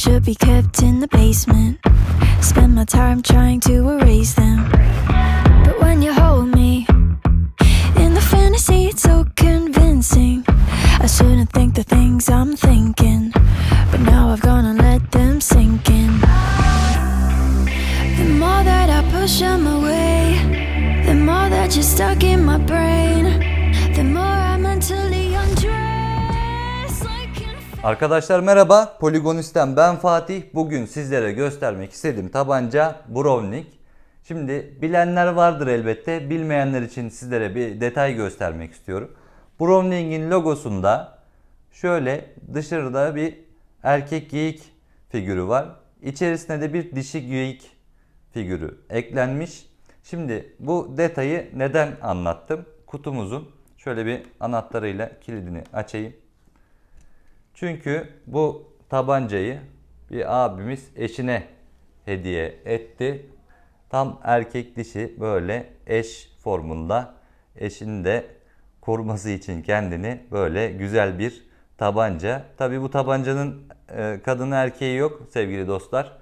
should be kept in the basement. Spend my time trying to erase them. But when you hold me in the fantasy, it's so convincing. I shouldn't think the things I'm thinking. But now I've gone and let them sink in. The more that I push them away, the more that you're stuck in my brain. Arkadaşlar merhaba, Poligonist'ten ben Fatih. Bugün sizlere göstermek istediğim tabanca Browning. Şimdi bilenler vardır elbette, bilmeyenler için sizlere bir detay göstermek istiyorum. Browning'in logosunda şöyle dışarıda bir erkek geyik figürü var. İçerisine de bir dişi geyik figürü eklenmiş. Şimdi bu detayı neden anlattım? Kutumuzun şöyle bir anahtarıyla kilidini açayım. Çünkü bu tabancayı bir abimiz eşine hediye etti. Tam erkek dişi böyle eş formunda eşini de koruması için kendini böyle güzel bir tabanca. Tabi bu tabancanın e, kadını erkeği yok sevgili dostlar.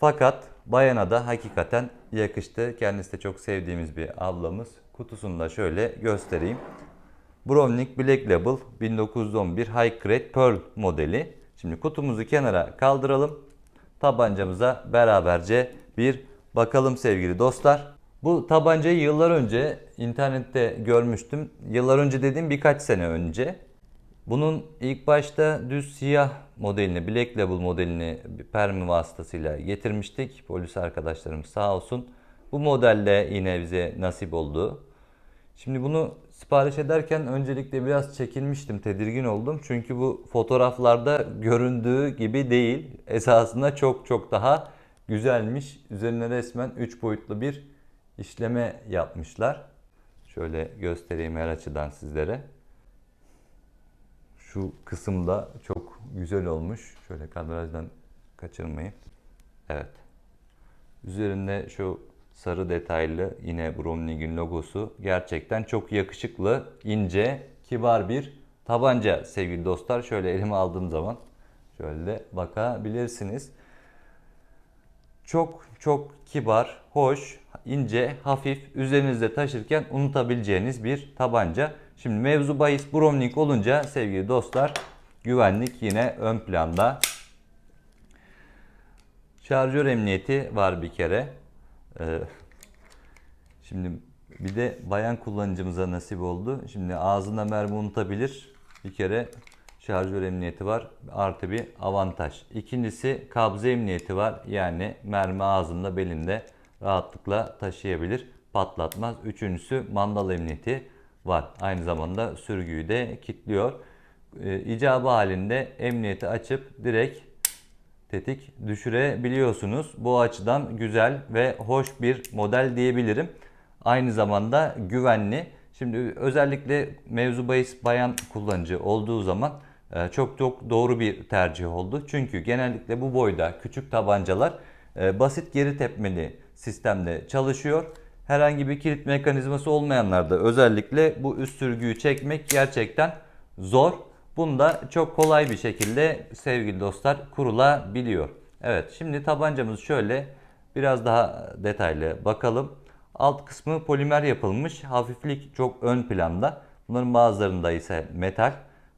Fakat bayana da hakikaten yakıştı. Kendisi de çok sevdiğimiz bir ablamız. Kutusunu da şöyle göstereyim. Browning Black Label 1911 High Grade Pearl modeli. Şimdi kutumuzu kenara kaldıralım. Tabancamıza beraberce bir bakalım sevgili dostlar. Bu tabancayı yıllar önce internette görmüştüm. Yıllar önce dediğim birkaç sene önce. Bunun ilk başta düz siyah modelini, Black Label modelini permi vasıtasıyla getirmiştik. Polis arkadaşlarımız sağ olsun. Bu modelle yine bize nasip oldu. Şimdi bunu sipariş ederken öncelikle biraz çekinmiştim, tedirgin oldum. Çünkü bu fotoğraflarda göründüğü gibi değil. Esasında çok çok daha güzelmiş. Üzerine resmen 3 boyutlu bir işleme yapmışlar. Şöyle göstereyim her açıdan sizlere. Şu kısımda çok güzel olmuş. Şöyle kadrajdan kaçırmayın. Evet. Üzerinde şu sarı detaylı yine Browning'in logosu gerçekten çok yakışıklı, ince, kibar bir tabanca sevgili dostlar. Şöyle elime aldığım zaman şöyle de bakabilirsiniz. Çok çok kibar, hoş, ince, hafif, üzerinizde taşırken unutabileceğiniz bir tabanca. Şimdi mevzu bahis Browning olunca sevgili dostlar güvenlik yine ön planda. Şarjör emniyeti var bir kere. Ee, şimdi bir de bayan kullanıcımıza nasip oldu. Şimdi ağzında mermi unutabilir. Bir kere şarjör emniyeti var. Artı bir avantaj. İkincisi kabze emniyeti var. Yani mermi ağzında belinde rahatlıkla taşıyabilir. Patlatmaz. Üçüncüsü mandal emniyeti var. Aynı zamanda sürgüyü de kilitliyor. İcabı halinde emniyeti açıp direkt tetik düşürebiliyorsunuz. Bu açıdan güzel ve hoş bir model diyebilirim. Aynı zamanda güvenli. Şimdi özellikle mevzu bahis bayan kullanıcı olduğu zaman e, çok çok doğru bir tercih oldu. Çünkü genellikle bu boyda küçük tabancalar e, basit geri tepmeli sistemde çalışıyor. Herhangi bir kilit mekanizması olmayanlarda özellikle bu üst sürgüyü çekmek gerçekten zor. Bunda çok kolay bir şekilde sevgili dostlar kurulabiliyor. Evet şimdi tabancamız şöyle biraz daha detaylı bakalım. Alt kısmı polimer yapılmış. Hafiflik çok ön planda. Bunların bazılarında ise metal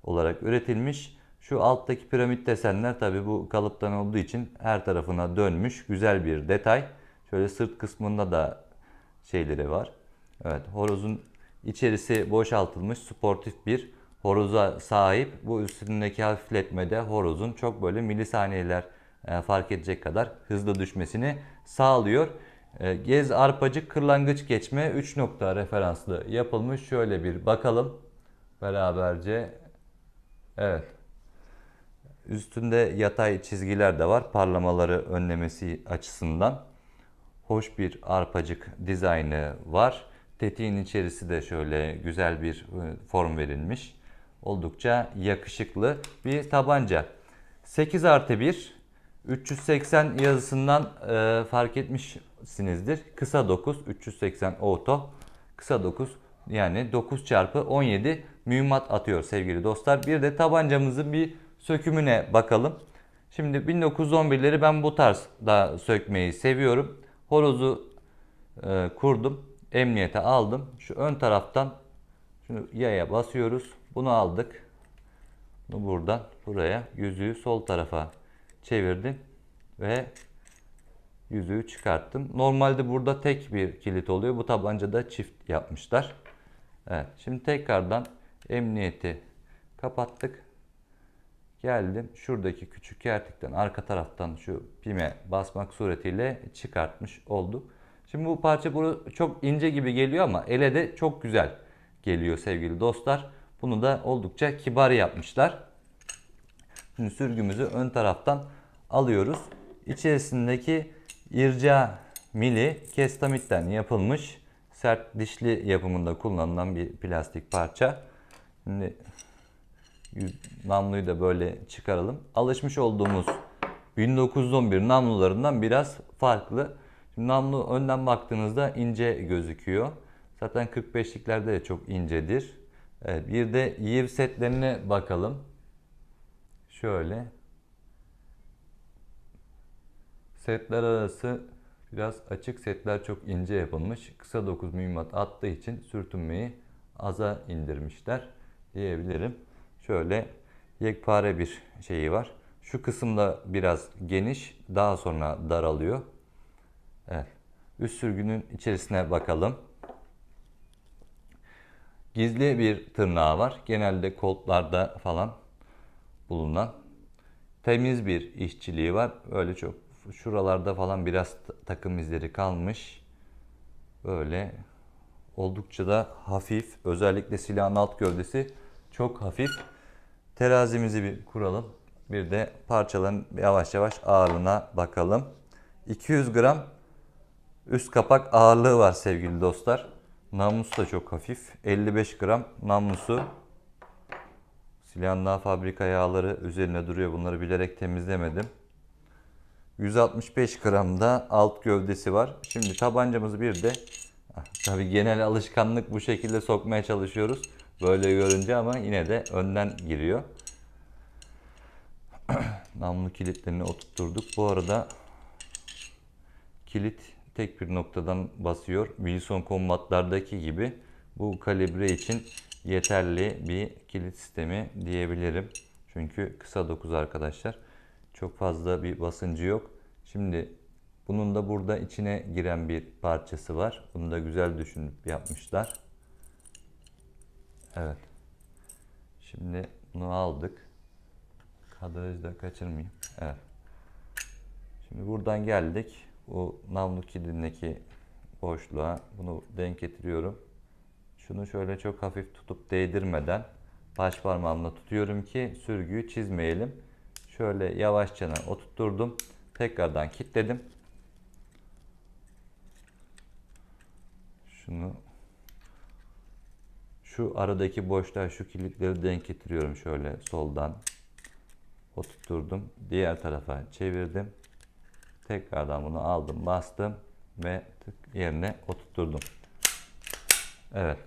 olarak üretilmiş. Şu alttaki piramit desenler tabi bu kalıptan olduğu için her tarafına dönmüş. Güzel bir detay. Şöyle sırt kısmında da şeyleri var. Evet horozun içerisi boşaltılmış sportif bir horoza sahip. Bu üstündeki hafifletmede horozun çok böyle milisaniyeler e, fark edecek kadar hızlı düşmesini sağlıyor. E, Gez arpacık kırlangıç geçme 3 nokta referanslı yapılmış. Şöyle bir bakalım beraberce. Evet. Üstünde yatay çizgiler de var parlamaları önlemesi açısından. Hoş bir arpacık dizaynı var. Tetiğin içerisi de şöyle güzel bir e, form verilmiş. Oldukça yakışıklı bir tabanca. 8 artı 1 380 yazısından e, fark etmişsinizdir. Kısa 9 380 auto. Kısa 9 Yani 9 çarpı 17 mühimmat atıyor sevgili dostlar. Bir de tabancamızın bir sökümüne bakalım. Şimdi 1911'leri ben bu tarzda sökmeyi seviyorum. Horozu e, kurdum. Emniyete aldım. Şu ön taraftan şunu yaya basıyoruz. Bunu aldık. Bunu buradan buraya yüzüğü sol tarafa çevirdim ve yüzüğü çıkarttım. Normalde burada tek bir kilit oluyor. Bu tabancada çift yapmışlar. Evet. Şimdi tekrardan emniyeti kapattık. Geldim. Şuradaki küçük kertikten arka taraftan şu pime basmak suretiyle çıkartmış olduk. Şimdi bu parça çok ince gibi geliyor ama ele de çok güzel geliyor sevgili dostlar. Bunu da oldukça kibar yapmışlar. Şimdi sürgümüzü ön taraftan alıyoruz. İçerisindeki irca mili kestamitten yapılmış sert dişli yapımında kullanılan bir plastik parça. Şimdi namluyu da böyle çıkaralım. Alışmış olduğumuz 1911 namlularından biraz farklı. Şimdi namlu önden baktığınızda ince gözüküyor. Zaten 45'liklerde de çok incedir. Evet, bir de yiv setlerine bakalım. Şöyle. Setler arası biraz açık setler çok ince yapılmış. Kısa dokuz mühimmat attığı için sürtünmeyi aza indirmişler diyebilirim. Şöyle yekpare bir şeyi var. Şu kısımda biraz geniş, daha sonra daralıyor. Evet. Üst sürgünün içerisine bakalım. Gizli bir tırnağı var. Genelde koltlarda falan bulunan. Temiz bir işçiliği var. Öyle çok şuralarda falan biraz ta- takım izleri kalmış. Böyle oldukça da hafif. Özellikle silahın alt gövdesi çok hafif. Terazimizi bir kuralım. Bir de parçaların yavaş yavaş ağırlığına bakalım. 200 gram üst kapak ağırlığı var sevgili dostlar. Namlusu da çok hafif. 55 gram namlusu. Silahın daha fabrika yağları üzerine duruyor. Bunları bilerek temizlemedim. 165 gram da alt gövdesi var. Şimdi tabancamızı bir de ah, tabii genel alışkanlık bu şekilde sokmaya çalışıyoruz. Böyle görünce ama yine de önden giriyor. Namlu kilitlerini oturtturduk. Bu arada kilit tek bir noktadan basıyor. Wilson kombatlardaki gibi bu kalibre için yeterli bir kilit sistemi diyebilirim. Çünkü kısa dokuz arkadaşlar. Çok fazla bir basıncı yok. Şimdi bunun da burada içine giren bir parçası var. Bunu da güzel düşünüp yapmışlar. Evet. Şimdi bunu aldık. Kadrajı da kaçırmayayım. Evet. Şimdi buradan geldik. Bu namlu kilidindeki boşluğa bunu denk getiriyorum. Şunu şöyle çok hafif tutup değdirmeden baş parmağımla tutuyorum ki sürgüyü çizmeyelim. Şöyle yavaşça oturtturdum. Tekrardan kilitledim. Şunu şu aradaki boşluğa şu kilitleri denk getiriyorum şöyle soldan oturtturdum. Diğer tarafa çevirdim. Tekrardan bunu aldım, bastım ve tık yerine oturtturdum. Evet.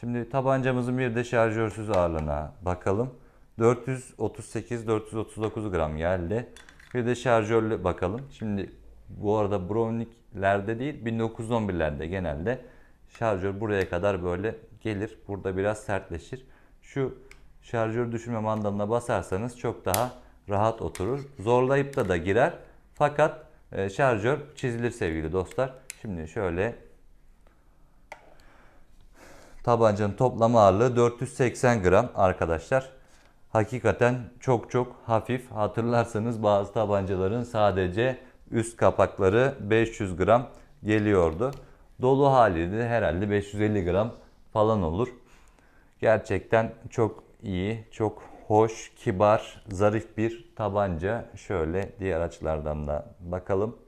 Şimdi tabancamızın bir de şarjörsüz ağırlığına bakalım. 438-439 gram geldi. Bir de şarjörlü bakalım. Şimdi bu arada Browniklerde değil 1911'lerde genelde şarjör buraya kadar böyle gelir. Burada biraz sertleşir. Şu şarjör düşürme mandalına basarsanız çok daha rahat oturur. Zorlayıp da da girer. Fakat e, şarjör çizilir sevgili dostlar. Şimdi şöyle tabancanın toplam ağırlığı 480 gram arkadaşlar. Hakikaten çok çok hafif. Hatırlarsanız bazı tabancaların sadece üst kapakları 500 gram geliyordu. Dolu hali de herhalde 550 gram falan olur. Gerçekten çok iyi, çok hoş, kibar, zarif bir tabanca. Şöyle diğer açılardan da bakalım.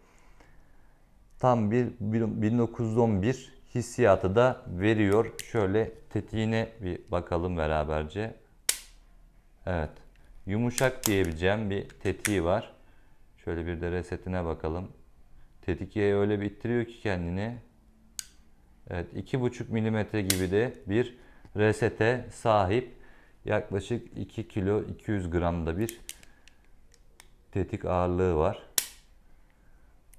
Tam bir 1911 hissiyatı da veriyor. Şöyle tetiğine bir bakalım beraberce. Evet. Yumuşak diyebileceğim bir tetiği var. Şöyle bir de resetine bakalım. Tetik yayı öyle bir ki kendini. Evet 2,5 milimetre gibi de bir resete sahip. Yaklaşık 2 kilo 200 gramda bir tetik ağırlığı var.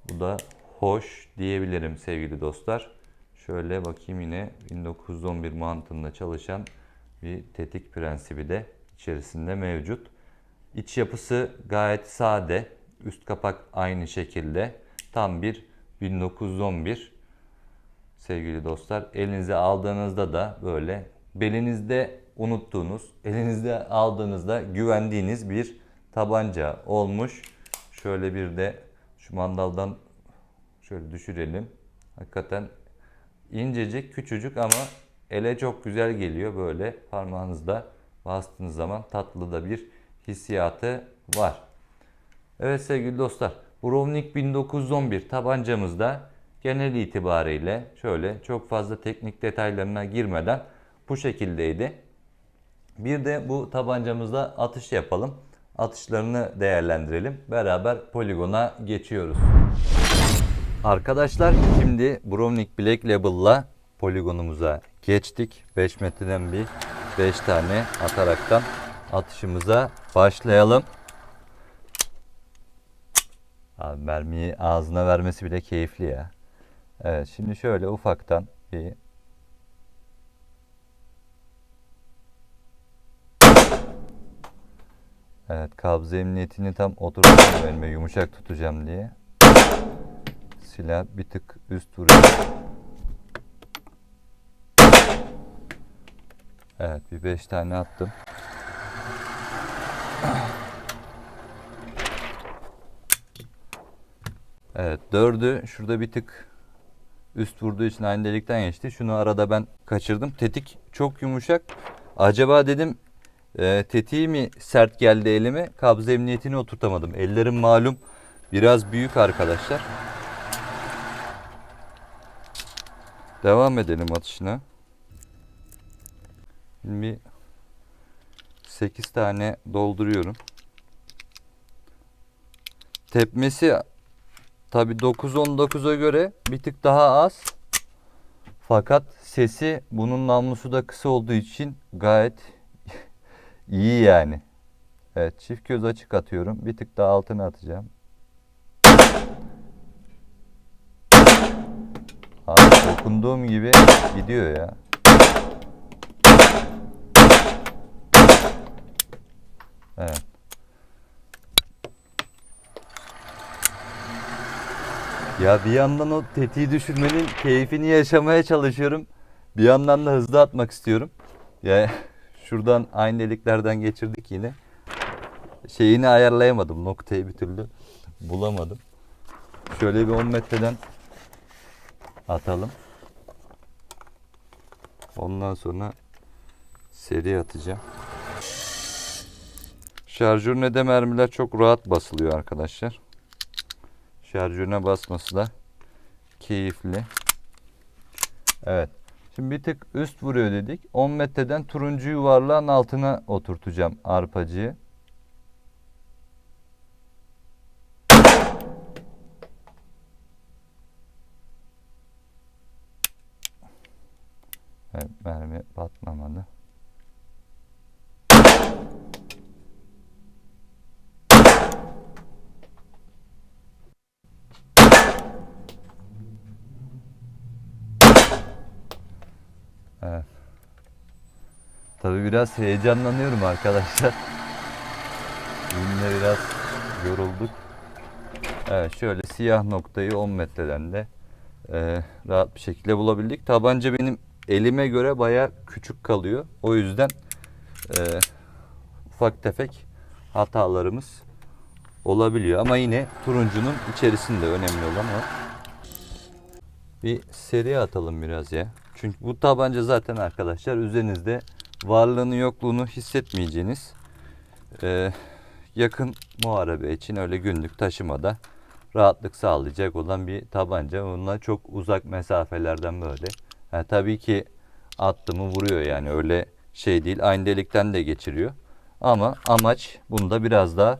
Bu da hoş diyebilirim sevgili dostlar. Şöyle bakayım yine 1911 mantığında çalışan bir tetik prensibi de içerisinde mevcut. İç yapısı gayet sade. Üst kapak aynı şekilde. Tam bir 1911 sevgili dostlar. Elinize aldığınızda da böyle belinizde unuttuğunuz, elinizde aldığınızda güvendiğiniz bir tabanca olmuş. Şöyle bir de şu mandaldan şöyle düşürelim. Hakikaten incecik, küçücük ama ele çok güzel geliyor böyle parmağınızda bastığınız zaman tatlı da bir hissiyatı var. Evet sevgili dostlar, Browning 1911 tabancamızda genel itibariyle şöyle çok fazla teknik detaylarına girmeden bu şekildeydi. Bir de bu tabancamızda atış yapalım. Atışlarını değerlendirelim. Beraber poligona geçiyoruz. Arkadaşlar şimdi Browning Black Label'la poligonumuza geçtik. 5 metreden bir 5 tane ataraktan atışımıza başlayalım. Abi mermiyi ağzına vermesi bile keyifli ya. Evet şimdi şöyle ufaktan bir Evet kabz emniyetini tam oturtacağım elime yumuşak tutacağım diye. Silah bir tık üst vuruyor. Evet bir beş tane attım. Evet dördü şurada bir tık üst vurduğu için aynı delikten geçti. Şunu arada ben kaçırdım. Tetik çok yumuşak. Acaba dedim e, tetiği mi sert geldi elime? Kabz emniyetini oturtamadım. Ellerim malum biraz büyük arkadaşlar. Devam edelim atışına. Şimdi bir 8 tane dolduruyorum. Tepmesi tabi 9-19'a göre bir tık daha az. Fakat sesi bunun namlusu da kısa olduğu için gayet iyi yani. Evet çift göz açık atıyorum. Bir tık daha altına atacağım. Abi dokunduğum gibi gidiyor ya. Evet. Ya bir yandan o tetiği düşürmenin keyfini yaşamaya çalışıyorum. Bir yandan da hızlı atmak istiyorum. Ya şuradan aynı deliklerden geçirdik yine. Şeyini ayarlayamadım. Noktayı bir türlü bulamadım. Şöyle bir 10 metreden atalım. Ondan sonra seri atacağım. Şarjörüne de mermiler çok rahat basılıyor arkadaşlar. Şarjörüne basması da keyifli. Evet. Şimdi bir tık üst vuruyor dedik. 10 metreden turuncu yuvarlağın altına oturtacağım arpacıyı. Evet, mermi patlamadı. Biraz heyecanlanıyorum arkadaşlar. Yine biraz yorulduk. Evet şöyle siyah noktayı 10 metreden de e, rahat bir şekilde bulabildik. Tabanca benim elime göre baya küçük kalıyor. O yüzden e, ufak tefek hatalarımız olabiliyor. Ama yine turuncunun içerisinde önemli olan o. Bir seri atalım biraz ya. Çünkü bu tabanca zaten arkadaşlar üzerinizde varlığını yokluğunu hissetmeyeceğiniz e, yakın muharebe için öyle günlük taşımada rahatlık sağlayacak olan bir tabanca. Onunla çok uzak mesafelerden böyle. Yani tabii ki attı mı vuruyor yani öyle şey değil. Aynı delikten de geçiriyor. Ama amaç bunda biraz daha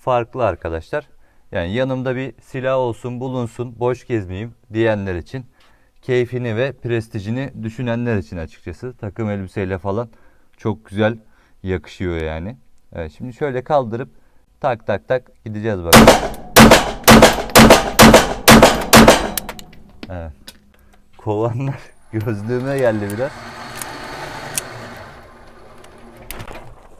farklı arkadaşlar. Yani yanımda bir silah olsun bulunsun boş gezmeyeyim diyenler için keyfini ve prestijini düşünenler için açıkçası takım elbiseyle falan çok güzel yakışıyor yani. Evet, şimdi şöyle kaldırıp tak tak tak gideceğiz bakalım. Evet. Kovanlar gözlüğüme geldi biraz.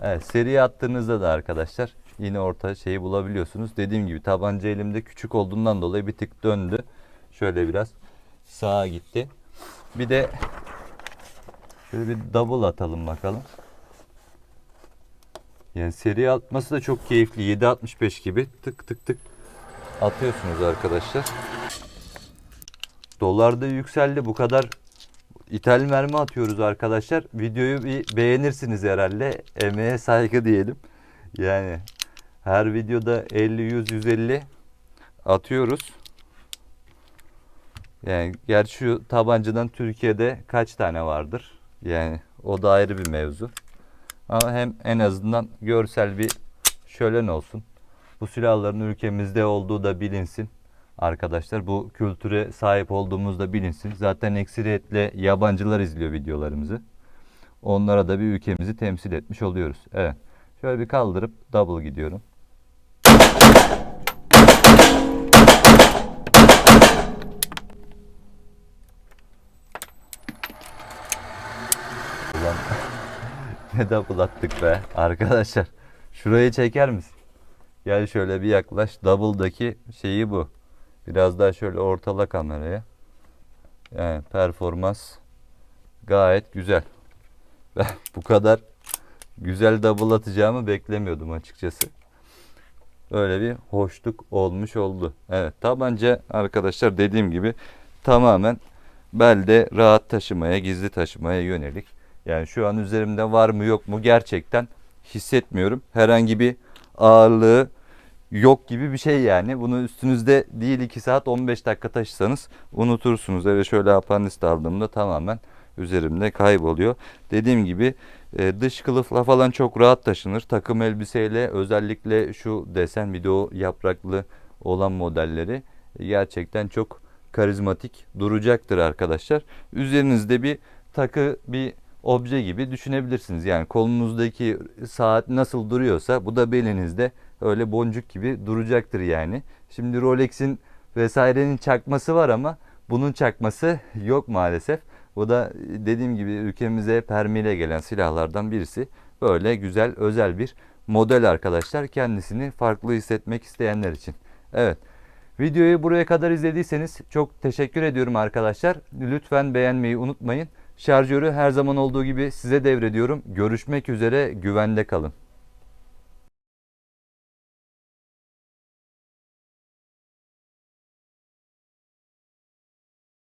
Evet, seri attığınızda da arkadaşlar yine orta şeyi bulabiliyorsunuz. Dediğim gibi tabanca elimde küçük olduğundan dolayı bir tık döndü. Şöyle biraz sağa gitti. Bir de şöyle bir double atalım bakalım. Yani seri atması da çok keyifli. 7.65 gibi tık tık tık atıyorsunuz arkadaşlar. Dolar da yükseldi. Bu kadar ithal mermi atıyoruz arkadaşlar. Videoyu bir beğenirsiniz herhalde. Emeğe saygı diyelim. Yani her videoda 50, 100, 150 atıyoruz. Yani gerçi şu tabancadan Türkiye'de kaç tane vardır? Yani o da ayrı bir mevzu. Ama hem en azından görsel bir şölen olsun. Bu silahların ülkemizde olduğu da bilinsin. Arkadaşlar bu kültüre sahip olduğumuz da bilinsin. Zaten ekseriyetle yabancılar izliyor videolarımızı. Onlara da bir ülkemizi temsil etmiş oluyoruz. Evet. Şöyle bir kaldırıp double gidiyorum. Ulan ne double attık be arkadaşlar. Şurayı çeker misin? Gel şöyle bir yaklaş. Double'daki şeyi bu. Biraz daha şöyle ortala kameraya. Yani performans gayet güzel. Ben bu kadar güzel double atacağımı beklemiyordum açıkçası. Öyle bir hoşluk olmuş oldu. Evet tabanca arkadaşlar dediğim gibi tamamen belde rahat taşımaya, gizli taşımaya yönelik. Yani şu an üzerimde var mı yok mu gerçekten hissetmiyorum. Herhangi bir ağırlığı yok gibi bir şey yani. Bunu üstünüzde değil 2 saat 15 dakika taşısanız unutursunuz. Hele şöyle apandist aldığımda tamamen üzerimde kayboluyor. Dediğim gibi e, dış kılıfla falan çok rahat taşınır. Takım elbiseyle özellikle şu desen video yapraklı olan modelleri gerçekten çok karizmatik duracaktır arkadaşlar. Üzerinizde bir takı bir obje gibi düşünebilirsiniz. Yani kolunuzdaki saat nasıl duruyorsa bu da belinizde öyle boncuk gibi duracaktır yani. Şimdi Rolex'in vesairenin çakması var ama bunun çakması yok maalesef. Bu da dediğim gibi ülkemize permiyle gelen silahlardan birisi. Böyle güzel özel bir model arkadaşlar. Kendisini farklı hissetmek isteyenler için. Evet. Videoyu buraya kadar izlediyseniz çok teşekkür ediyorum arkadaşlar. Lütfen beğenmeyi unutmayın. Şarjörü her zaman olduğu gibi size devrediyorum. Görüşmek üzere güvende kalın.